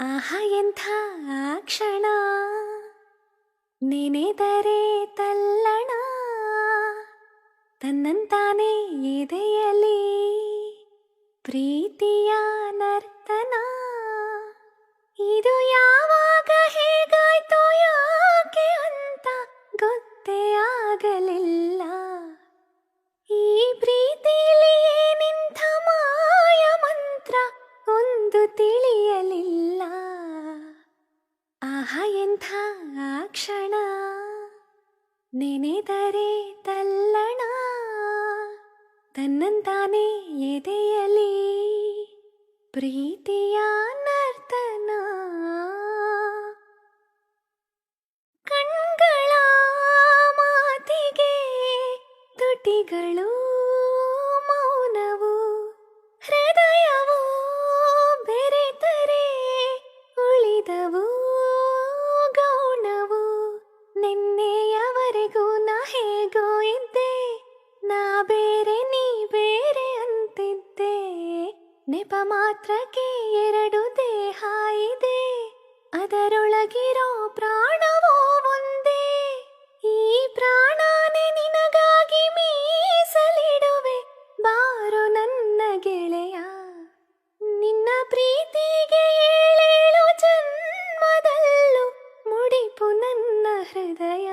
ಆಹಾ ಎಂಥ ಕ್ಷಣ ನೆನೆದರೆ ತಲ್ಲಣ. ತನ್ನಂತಾನೆ ಎದೆಯಲಿ. ಪ್ರೀತಿಯ ನರ್ತನ. ಇದು ಯಾವಾಗ ಹೇಗಾಯ್ತೋ ಯಾಕೆ ಅಂತ ಗೊತ್ತೇ ಆಗಲಿಲ್ಲ. ಆಹ ಎಂಥ ಕ್ಷಣ. ನೆನೆದರೆ ತಲ್ಲಣ. ತನ್ನಂತಾನೆ ಎದೆಯಲಿ. ಪ್ರೀತಿಯ ನರ್ತನ. ಕಣ್ಗಳ ಮಾತಿಗೆ ತುಟಿಗಳು ಮೌನವು. ಹೃದಯವು ಬೆರೆತರೆ ಉಳಿದವು. ನೆಪ ಮಾತ್ರಕ್ಕೆ ಎರಡು ದೇಹ ಇದೆ. ಅದರೊಳಗಿರೋ ಪ್ರಾಣವೋ ಒಂದೇ. ಈ ಪ್ರಾಣನೇ ನಿನಗಾಗಿ ಮೀಸಲಿಡುವೆ. ಬಾರು ನನ್ನ ಗೆಳೆಯ. ನಿನ್ನ ಪ್ರೀತಿಗೆ ಏಳೇಳು ಜನ್ಮದಲ್ಲೂ ಮುಡಿಪು ನನ್ನ ಹೃದಯ.